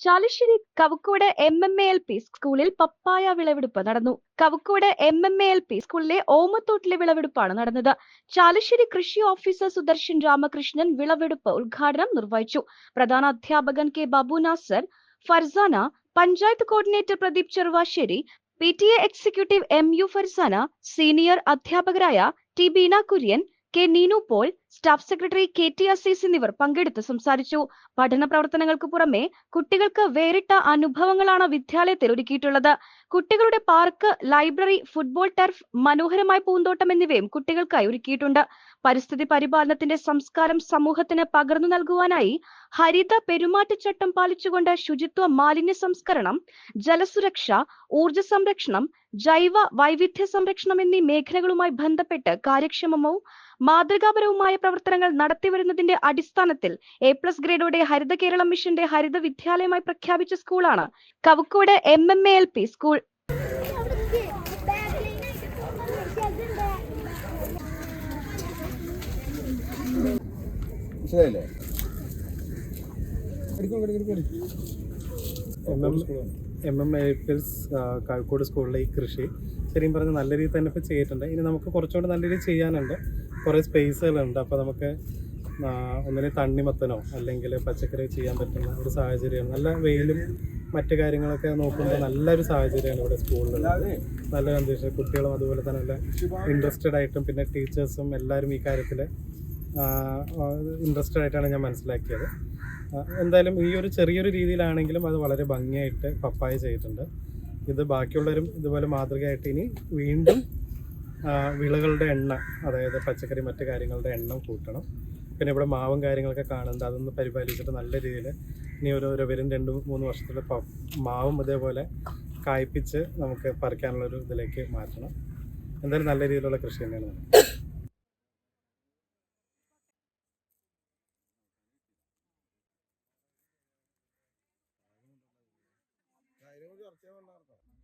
Chalissery Kavukkode M M A L P സ്കൂളിൽ പപ്പായ വിളവെടുപ്പ് നടന്നു. Kavukkode M M A L P സ്കൂളിലെ ഓമത്തോട്ടിലെ വിളവെടുപ്പാണ് നടന്നത്. ചാലിശ്ശേരി കൃഷി ഓഫീസർ സുദർശൻ രാമകൃഷ്ണൻ വിളവെടുപ്പ് ഉദ്ഘാടനം നിർവഹിച്ചു. പ്രധാന അധ്യാപകൻ K Babu Nasar Farsana panchayat coordinator Pradeep Cheruvassery P T A executive M U Farsana senior അധ്യാപകരായ T Beena Kurian K Neenu Paul staff secretary K T Azeez എന്നിവർ പങ്കെടുത്ത് സംസാരിച്ചു. പഠന പ്രവർത്തനങ്ങൾക്ക് പുറമെ കുട്ടികൾക്ക് വേറിട്ട അനുഭവങ്ങളാണ് വിദ്യാലയത്തിൽ ഒരുക്കിയിട്ടുള്ളത്. കുട്ടികളുടെ പാർക്ക് ലൈബ്രറി ഫുട്ബോൾ ടർഫ് മനോഹരമായ പൂന്തോട്ടം എന്നിവയും കുട്ടികൾക്കായി ഒരുക്കിയിട്ടുണ്ട്. പരിസ്ഥിതി പരിപാലനത്തിന്റെ സംസ്കാരം സമൂഹത്തിന് പകർന്നു നൽകുവാനായി ഹരിത പെരുമാറ്റച്ചട്ടം പാലിച്ചുകൊണ്ട് ശുചിത്വ മാലിന്യ സംസ്കരണം ജലസുരക്ഷ ഊർജ സംരക്ഷണം ജൈവ വൈവിധ്യ സംരക്ഷണം എന്നീ മേഖലകളുമായി ബന്ധപ്പെട്ട് കാര്യക്ഷമവും മാതൃകാപരവുമായ പ്രവർത്തനങ്ങൾ നടത്തിവരുന്നതിന്റെ അടിസ്ഥാനത്തിൽ എ പ്ലസ് ഗ്രേഡോടെ ഹരിത കേരളം മിഷന്റെ ഹരിത വിദ്യാലയമായി പ്രഖ്യാപിച്ച സ്കൂളാണ്. Kavakkode M M A L P school. മനസ്സിലായില്ലേ? M M M M A P S Kozhikode സ്കൂളിലെ ഈ കൃഷി. ശരിയും പറഞ്ഞ് നല്ല രീതിയിൽ തന്നെ ഇപ്പോൾ ചെയ്തിട്ടുണ്ട്. ഇനി നമുക്ക് കുറച്ചുകൂടി നല്ല രീതിയിൽ ചെയ്യാനുണ്ട്. കുറേ സ്പേസുകളുണ്ട്. അപ്പോൾ നമുക്ക് ഒന്നിനെ തണ്ണിമത്തനോ അല്ലെങ്കിൽ പച്ചക്കറി ചെയ്യാൻ പറ്റുന്ന ഒരു സാഹചര്യം നല്ല വെയിലും മറ്റു കാര്യങ്ങളൊക്കെ നോക്കുമ്പോൾ നല്ലൊരു സാഹചര്യമാണ് ഇവിടെ സ്കൂളിലുള്ളത്. നല്ല അന്തരീക്ഷം കുട്ടികളും അതുപോലെ തന്നെ നല്ല ഇൻട്രസ്റ്റഡ് ആയിട്ടും പിന്നെ ടീച്ചേഴ്സും എല്ലാവരും ഈ കാര്യത്തിൽ ഇൻട്രസ്റ്റഡ് ആയിട്ടാണ് ഞാൻ മനസ്സിലാക്കിയത്. എന്തായാലും ഈ ഒരു ചെറിയൊരു രീതിയിലാണെങ്കിലും അത് വളരെ ഭംഗിയായിട്ട് പപ്പായ ചെയ്തിട്ടുണ്ട്. ഇത് ബാക്കിയുള്ളവരും ഇതുപോലെ മാതൃകയായിട്ട് ഇനി വീണ്ടും വിളകളുടെ എണ്ണ അതായത് പച്ചക്കറി മറ്റു കാര്യങ്ങളുടെ എണ്ണം കൂട്ടണം. പിന്നെ ഇവിടെ മാവും കാര്യങ്ങളൊക്കെ കാണുന്നുണ്ട്. അതൊന്ന് പരിപാലിച്ചിട്ട് നല്ല രീതിയിൽ ഇനി ഒരു ഒരു വരും രണ്ട് മൂന്ന് വർഷത്തിൽ മാവും ഇതേപോലെ കായ്പിച്ച് നമുക്ക് പറിക്കാനുള്ളൊരു ഇതിലേക്ക് മാറ്റണം. എന്തായാലും നല്ല രീതിയിലുള്ള കൃഷി തന്നെയാണ്. നടക്കുന്നത്.